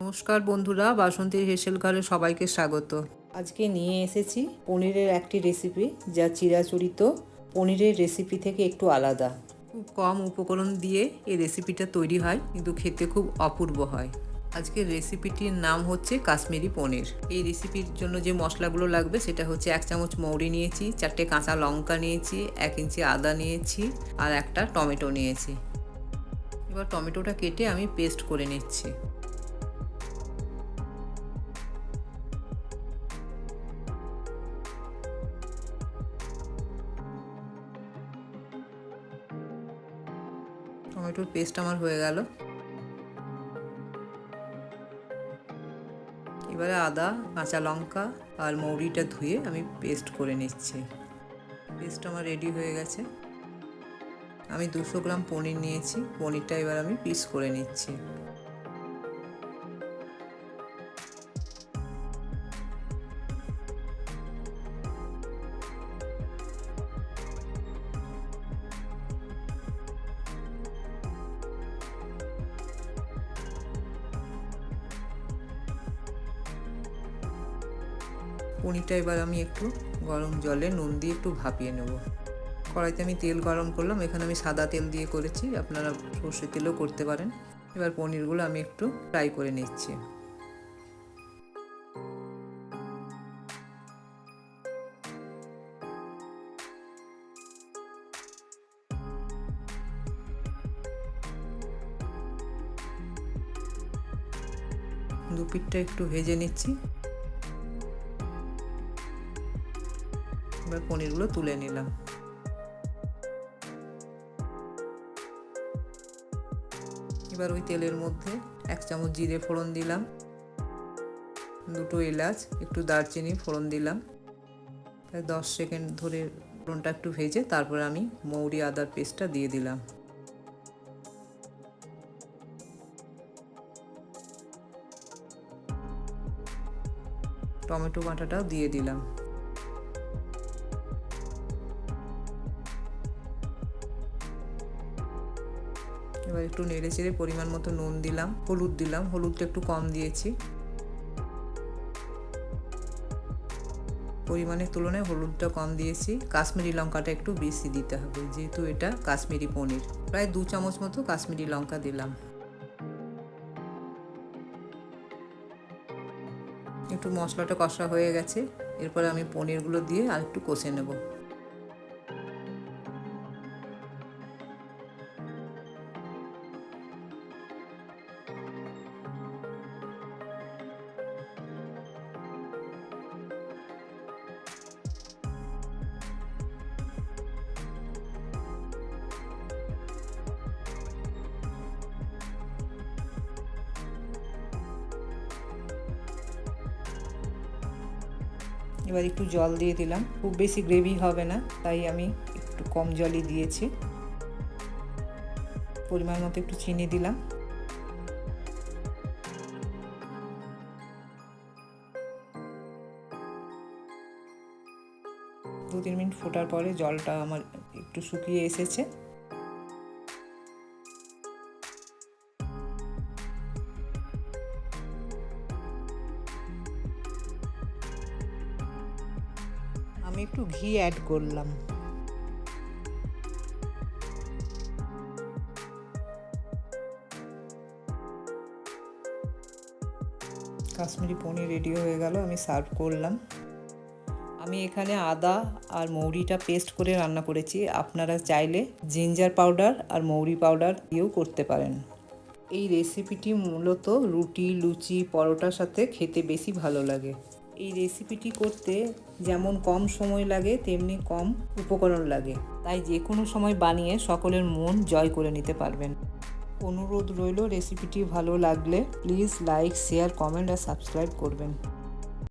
নমস্কার বন্ধুরা, বাসন্তী হেসেল ঘরে সবাইকে স্বাগত। আজকে নিয়ে এসেছি পনিরের একটি রেসিপি যা চিরাচরিত পনিরের রেসিপি থেকে একটু আলাদা। খুব কম উপকরণ দিয়ে এই রেসিপিটা তৈরি হয়, কিন্তু খেতে খুব অপূর্ব হয়। আজকের রেসিপিটির নাম হচ্ছে কাশ্মীরি পনির। এই রেসিপির জন্য যে মশলাগুলো লাগবে, সেটা হচ্ছে এক চামচ মৌরি নিয়েছি, চারটে কাঁচা লঙ্কা নিয়েছি, এক ইঞ্চি আদা নিয়েছি, আর একটা টমেটো নিয়েছি। এবার টমেটোটা কেটে আমি পেস্ট করে নিচ্ছি। টমেটোর পেস্ট আমার হয়ে গেল। এবারে আদা, কাঁচা লঙ্কা আর মৌরিটা ধুয়ে আমি পেস্ট করে নিচ্ছি। পেস্ট আমার রেডি হয়ে গেছে। আমি দুশো গ্রাম পনির নিয়েছি। পনিরটা এবার আমি পিস করে নিচ্ছি। পনিরটা এবার আমি একটু গরম জলে নুন দিয়ে একটু ভাপিয়ে নেব। কড়াইতে আমি তেল গরম করলাম, এখানে আমি সাদা তেল দিয়ে করেছি, আপনারা সর্ষের তেলও করতে পারেন। এবার পনিরগুলো আমি একটু ফ্রাই করে নিচ্ছি। দু পিঠটা একটু ভেজে নিচ্ছি। এবার পনিরগুলো তুলে নিলাম। এবার ওই তেলের মধ্যে এক চামচ জিরে ফোড়ন দিলাম। দুটো এলাচ, একটু দারচিনি ফোড়ন দিলাম। প্রায় দশ সেকেন্ড ধরে ফোড়নটা একটু ভেজে তারপর আমি মৌরি আদার পেস্টটা দিয়ে দিলাম। টমেটো বাটাটাও দিয়ে দিলাম। এবার একটু নেড়ে চেড়ে পরিমাণ মতো নুন দিলাম, হলুদ দিলাম, হলুদটা একটু কম দিয়েছি। পরিমাণের তুলনায় হলুদটা কম দিয়েছি, কাশ্মীরি লঙ্কাটা একটু বেশি দিতে হবে, যেহেতু এটা কাশ্মীরি পনির। প্রায় দু চামচ মতো কাশ্মীরি লঙ্কা দিলাম। একটু মশলাটা কষা হয়ে গেছে, এরপরে আমি পনিরগুলো দিয়ে আর একটু কষে নেব। এবার একটু জল দিয়ে দিলাম। খুব বেশি গ্রেভি হবে না, তাই আমি একটু কম জলই দিয়েছি। পরিমাণ মতো একটু চিনি দিলাম। দু তিন মিনিট ফোটার পরে জলটা আমার একটু শুকিয়ে এসেছে। আমি একটু ঘি অ্যাড করলাম। কাশ্মীরি পনির রেডি হয়ে গেল, আমি সার্ভ করলাম। আমি এখানে আদা আর মৌরিটা পেস্ট করে রান্না করেছি। আপনারা চাইলে জিঞ্জার পাউডার আর মৌরি পাউডার দিয়েও করতে পারেন। এই রেসিপিটি মূলত রুটি, লুচি, পরোটার সাথে খেতে বেশি ভালো লাগে। এই রেসিপিটি করতে যেমন কম সময় লাগে, তেমনি কম উপকরণ লাগে। তাই যে কোনো সময় বানিয়ে সকলের মন জয় করে নিতে পারবেন। অনুরোধ রইল রেসিপিটি ভালো লাগলে প্লিজ লাইক শেয়ার কমেন্ট আর সাবস্ক্রাইব করবেন।